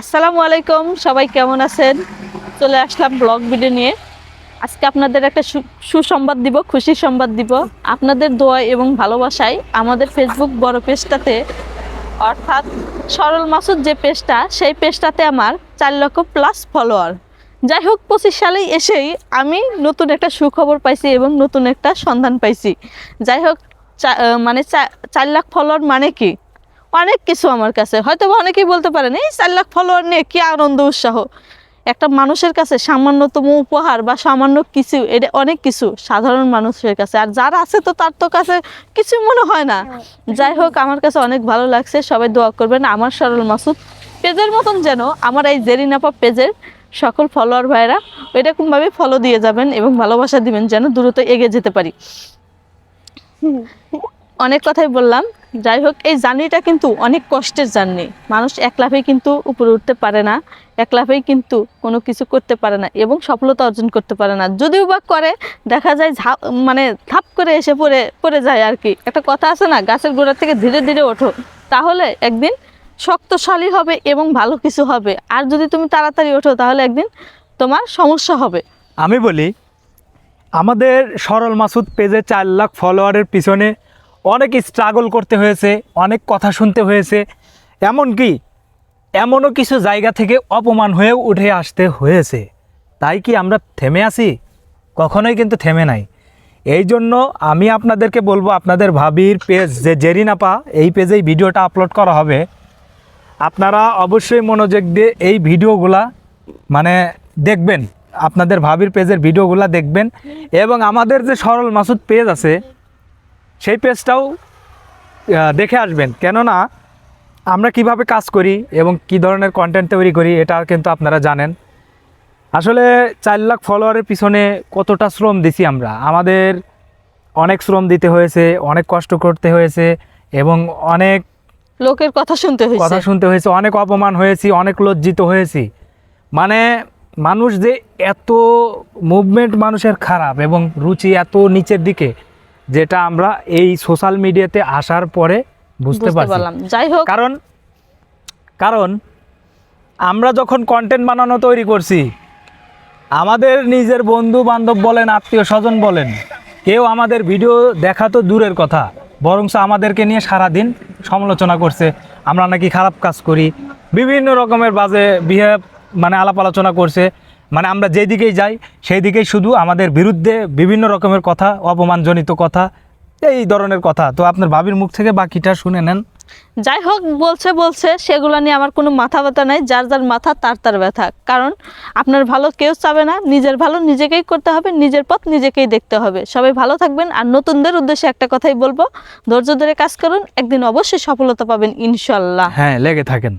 আসসালামু আলাইকুম, সবাই কেমন আছেন? চলে আসলাম ব্লগ ভিডিও নিয়ে। আজকে আপনাদের একটা সুসংবাদ দিব, খুশি সংবাদ দিব। আপনাদের দোয়া এবং ভালোবাসায় আমাদের ফেসবুক বড় পেজটাতে, অর্থাৎ সরল মাসুদ যে পেজটা, সেই পেজটাতে আমার চার লক্ষ প্লাস ফলোয়ার যাই হোক, পঁচিশ সালে এসেই আমি নতুন একটা সুখবর পাইছি এবং নতুন একটা সন্ধান পাইছি। যাই হোক মানে চার লাখ ফলোয়ার মানে কি? অনেক কিছু আমার কাছে। হয়তো বা অনেকেই বলতে পারেন এই চার লাখ ফলোয়ার নিয়ে কি আনন্দ উৎসাহ? একটা মানুষের কাছে সামান্যতম উপহার বা সামান্য কিছু এটা অনেক কিছু সাধারণ মানুষের কাছে। আর যারা আছে তো তার তো কাছে কিছু মনে হয় না। যাই হোক আমার কাছে অনেক ভালো লাগছে। সবাই দোয়া করবেন। আমার সরল মাসুদ পেজের মতন যেন আমার এই জেরিনাপা পেজের সকল ফলোয়ার ভাইরা এরকমভাবে ফলো দিয়ে যাবেন এবং ভালোবাসা দিবেন যেন দ্রুত এগিয়ে যেতে পারি। অনেক কথাই বললাম। যাই হোক এই জার্নিটা কিন্তু অনেক কষ্টের জার্নি। মানুষ এক লাফেই কিন্তু উপরে উঠতে পারে না, এক লাফেই কিন্তু কোনো কিছু করতে পারে না এবং সফলতা অর্জন করতে পারে না। যদিও বা করে, দেখা যায় ঝাপ মানে ধাপ করে এসে পড়ে পড়ে যায় আর কি। একটা কথা আছে না, গাছের গোড়া থেকে ধীরে ধীরে ওঠো। তাহলে একদিন শক্তশালী হবে এবং ভালো কিছু হবে। আর যদি তুমি তাড়াতাড়ি ওঠো, তাহলে একদিন তোমার সমস্যা হবে। আমি বলি, আমাদের সরল মাসুদ পেজে চার লাখ ফলোয়ারের পিছনে অনেক স্ট্রাগল করতে হয়েছে, অনেক কথা শুনতে হয়েছে, এমনকি এমনও কিছু জায়গা থেকে অপমান হয়েও উঠে আসতে হয়েছে। তাই কি আমরা থেমে আছি? কখনোই কিন্তু থেমে নাই। এই জন্য আমি আপনাদেরকে বলব, আপনাদের ভাবির পেজ যে জেরিনাপা, এই পেজেই ভিডিওটা আপলোড করা হবে। আপনারা অবশ্যই মনোযোগ দিয়ে এই ভিডিওগুলা মানে দেখবেন। আপনাদের ভাবির পেজের ভিডিওগুলা দেখবেন। এবং আমাদের যে সরল মাসুদ পেজ আছে সেই পেজটাও দেখে আসবেন। কেননা আমরা কীভাবে কাজ করি এবং কি ধরনের কন্টেন্ট তৈরি করি এটা কিন্তু আপনারা জানেন। আসলে চার লাখ ফলোয়ারের পিছনে কতটা শ্রম দিছি আমরা? আমাদের অনেক শ্রম দিতে হয়েছে অনেক কষ্ট করতে হয়েছে এবং অনেক লোকের কথা শুনতে হয়েছে। কথা শুনতে হয়েছে অনেক অপমান হয়েছি অনেক লজ্জিত হয়েছি। মানে মানুষ যে এত মুভমেন্ট মানুষের খারাপ এবং রুচি এত নিচের দিকে যেটা আমরা এই সোশ্যাল মিডিয়াতে আসার পরে বুঝতে পারলাম। যাই হোক। কারণ কারণ আমরা যখন কন্টেন্ট বানানো তৈরি করছি আমাদের নিজের বন্ধু বান্ধব বলেন আত্মীয় স্বজন বলেন কেউ আমাদের ভিডিও দেখা তো দূরের কথা বরং আমাদেরকে নিয়ে সারাদিন সমালোচনা করছে আমরা নাকি খারাপ কাজ করি বিভিন্ন রকমের বাজে বিহেভ মানে আলাপ আলোচনা করছে মানে আমরা যেদিকেই যাই সেই দিকেই শুধু আমাদের বিরুদ্ধে বিভিন্ন রকমের কথা অপমানজনিত কথা এই ধরনের কথা। তো আপনার ভাবির মুখ থেকে বাকিটা শুনে নেন। যাই হোক বলছে বলছে সেগুলো নিয়ে আমার কোনো মাথা ব্যথা নাই। যার যার মাথা তার তার ব্যথা। কারণ আপনার ভালো কেউ চাবে না। নিজের ভালো নিজেকেই করতে হবে নিজের পথ নিজেকেই দেখতে হবে। সবাই ভালো থাকবেন আর নতুনদের উদ্দেশ্যে একটা কথাই বলব। ধৈর্য ধরে কাজ করুন। একদিন অবশ্যই সফলতা পাবেন ইনশাল্লাহ। হ্যাঁ লেগে থাকেন।